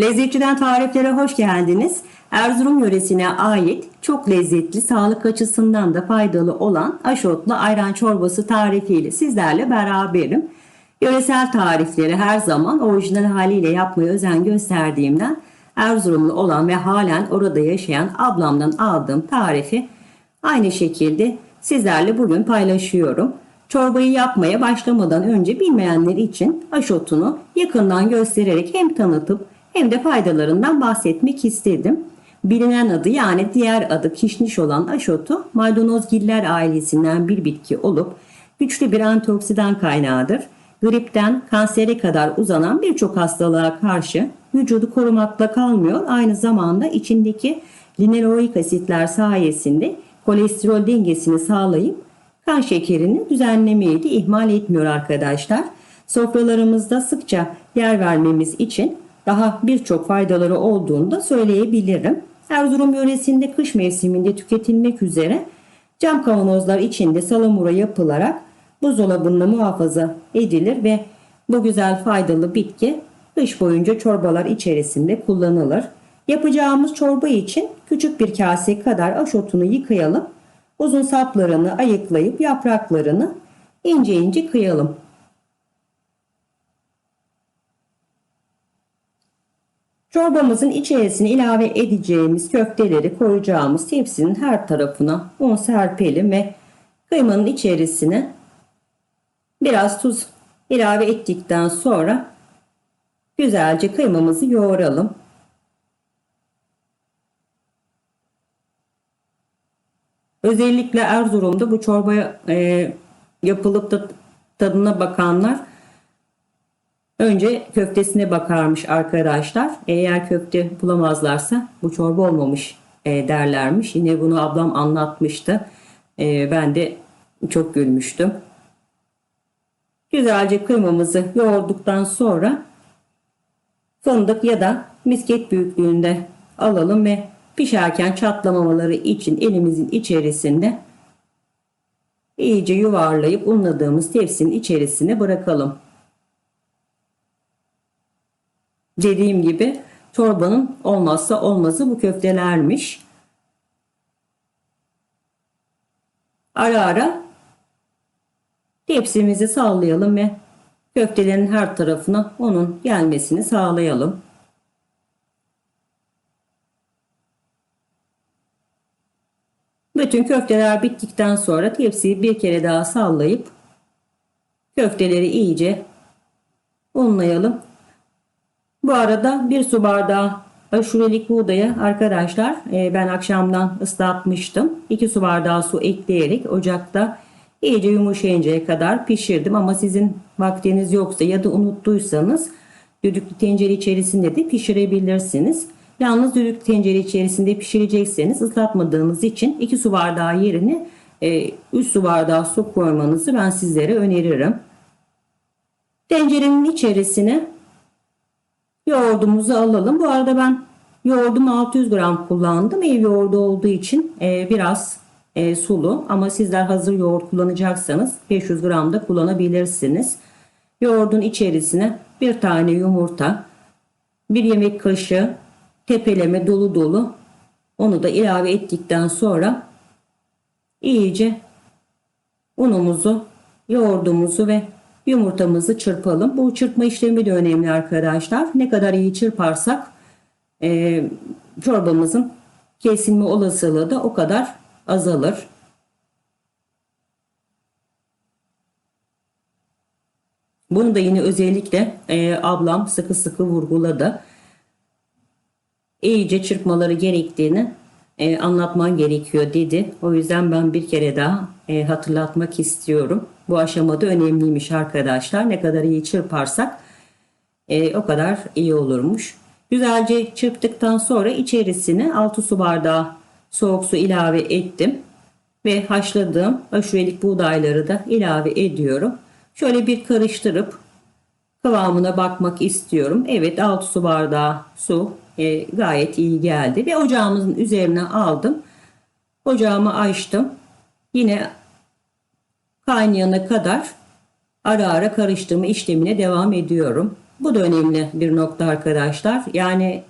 Lezzetçiden tariflere hoş geldiniz. Erzurum yöresine ait çok lezzetli, sağlık açısından da faydalı olan aşotlu ayran çorbası tarifiyle sizlerle beraberim. Yöresel tarifleri her zaman orijinal haliyle yapmaya özen gösterdiğimden Erzurumlu olan ve halen orada yaşayan ablamdan aldığım tarifi aynı şekilde sizlerle bugün paylaşıyorum. Çorbayı yapmaya başlamadan önce bilmeyenler için aşotunu yakından göstererek hem tanıtıp hem de faydalarından bahsetmek istedim. Bilinen adı yani diğer adı kişniş olan aşotu maydanozgiller ailesinden bir bitki olup güçlü bir antioksidan kaynağıdır. Gripten kansere kadar uzanan birçok hastalığa karşı vücudu korumakla kalmıyor. Aynı zamanda içindeki lineroik asitler sayesinde kolesterol dengesini sağlayıp kan şekerini düzenlemeyi de ihmal etmiyor arkadaşlar. Sofralarımızda sıkça yer vermemiz için daha birçok faydaları olduğunu da söyleyebilirim. Erzurum yöresinde kış mevsiminde tüketilmek üzere cam kavanozlar içinde salamura yapılarak buzdolabında muhafaza edilir ve bu güzel faydalı bitki kış boyunca çorbalar içerisinde kullanılır. Yapacağımız çorba için küçük bir kase kadar aşotunu yıkayalım. Uzun saplarını ayıklayıp yapraklarını ince ince kıyalım. Çorbamızın içerisine ilave edeceğimiz köfteleri koyacağımız tepsinin her tarafına un serpelim ve kıymanın içerisine biraz tuz ilave ettikten sonra güzelce kıymamızı yoğuralım. Özellikle Erzurum'da bu çorbaya e, yapılıp da tadına bakanlar önce köftesine bakarmış arkadaşlar. Eğer köfte bulamazlarsa bu çorba olmamış e, derlermiş. Yine bunu ablam anlatmıştı. E, ben de çok gülmüştüm. Güzelce kıymamızı yoğurduktan sonra fındık ya da misket büyüklüğünde alalım ve pişerken çatlamamaları için elimizin içerisinde iyice yuvarlayıp unladığımız tepsinin içerisine bırakalım. Dediğim gibi çorbanın olmazsa olmazı bu köftelermiş. Ara ara tepsimizi sallayalım ve köftelerin her tarafına onun gelmesini sağlayalım. Bütün köfteler bittikten sonra tepsiyi bir kere daha sallayıp köfteleri iyice unlayalım. Bu arada bir su bardağı aşurelik buğdayı arkadaşlar e, ben akşamdan ıslatmıştım. 2 su bardağı su ekleyerek ocakta iyice yumuşayıncaya kadar pişirdim. Ama sizin vaktiniz yoksa ya da unuttuysanız düdüklü tencere içerisinde de pişirebilirsiniz. Yalnız düdük tencere içerisinde pişirecekseniz ıslatmadığınız için 2 su bardağı yerine 3 e, su bardağı su koymanızı ben sizlere öneririm. Tencerenin içerisine yoğurdumuzu alalım. Bu arada ben yoğurdum 600 gram kullandım. Ev yoğurdu olduğu için e, biraz e, sulu ama sizler hazır yoğurt kullanacaksanız 500 gram da kullanabilirsiniz. Yoğurdun içerisine bir tane yumurta, bir yemek kaşığı tepeleme dolu dolu onu da ilave ettikten sonra iyice unumuzu, yoğurdumuzu ve yumurtamızı çırpalım. Bu çırpma işlemi de önemli arkadaşlar. Ne kadar iyi çırparsak e, çorbamızın kesilme olasılığı da o kadar azalır. Bunu da yine özellikle e, ablam sıkı sıkı vurguladı iyice çırpmaları gerektiğini e, anlatman gerekiyor dedi. O yüzden ben bir kere daha e, hatırlatmak istiyorum. Bu aşamada önemliymiş arkadaşlar. Ne kadar iyi çırparsak e, o kadar iyi olurmuş. Güzelce çırptıktan sonra içerisine 6 su bardağı soğuk su ilave ettim. Ve haşladığım aşurelik buğdayları da ilave ediyorum. Şöyle bir karıştırıp kıvamına bakmak istiyorum. Evet 6 su bardağı su e, gayet iyi geldi. Ve ocağımızın üzerine aldım. Ocağımı açtım. Yine kaynayana kadar ara ara karıştırma işlemine devam ediyorum. Bu da önemli bir nokta arkadaşlar. Yani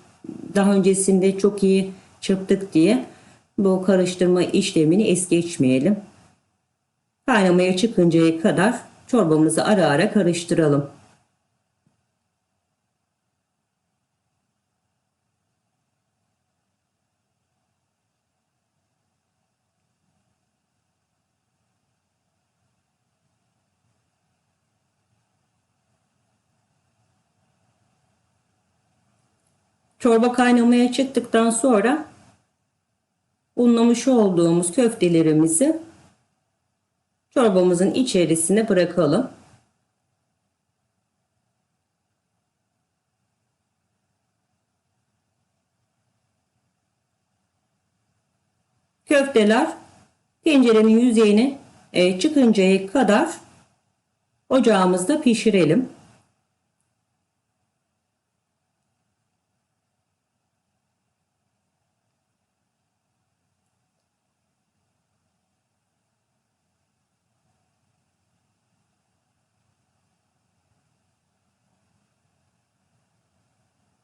daha öncesinde çok iyi çırptık diye bu karıştırma işlemini es geçmeyelim. Kaynamaya çıkıncaya kadar çorbamızı ara ara karıştıralım. Çorba kaynamaya çıktıktan sonra unlamış olduğumuz köftelerimizi çorbamızın içerisine bırakalım. Köfteler tencerenin yüzeyine e, çıkıncaya kadar ocağımızda pişirelim.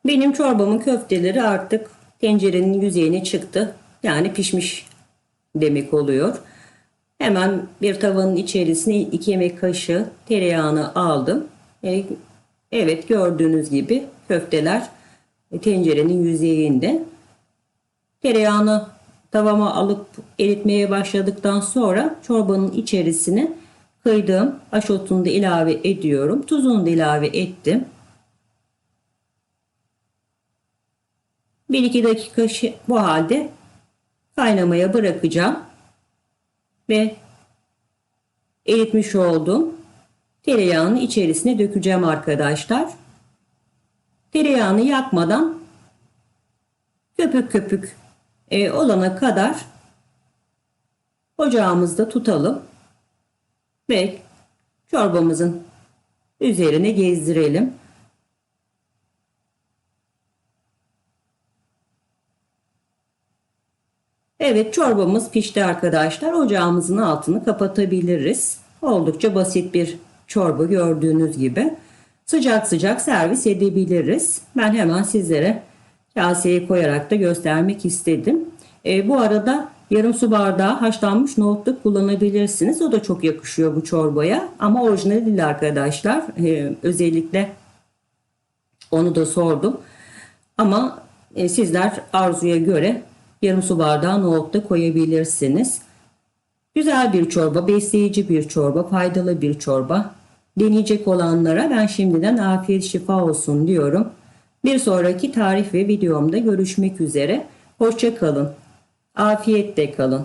Benim çorbamın köfteleri artık tencerenin yüzeyine çıktı. Yani pişmiş demek oluyor. Hemen bir tavanın içerisine 2 yemek kaşığı tereyağını aldım. E, evet gördüğünüz gibi köfteler tencerenin yüzeyinde. Tereyağını tavama alıp eritmeye başladıktan sonra çorbanın içerisine kıydığım aşotunu da ilave ediyorum. Tuzunu da ilave ettim. 1-2 dakika bu halde kaynamaya bırakacağım. Ve eritmiş olduğum tereyağını içerisine dökeceğim arkadaşlar. Tereyağını yakmadan köpük köpük e, olana kadar ocağımızda tutalım ve çorbamızın üzerine gezdirelim. Evet çorbamız pişti arkadaşlar. Ocağımızın altını kapatabiliriz. Oldukça basit bir çorba gördüğünüz gibi. Sıcak sıcak servis edebiliriz. Ben hemen sizlere kaseye koyarak da göstermek istedim. E, bu arada yarım su bardağı haşlanmış nohut da kullanabilirsiniz. O da çok yakışıyor bu çorbaya. Ama orijinal değil arkadaşlar. E, özellikle onu da sordum. Ama e, sizler arzuya göre yarım su bardağı nohut da koyabilirsiniz. Güzel bir çorba, besleyici bir çorba, faydalı bir çorba. Deneyecek olanlara ben şimdiden afiyet şifa olsun diyorum. Bir sonraki tarif ve videomda görüşmek üzere. Hoşça kalın. Afiyetle kalın.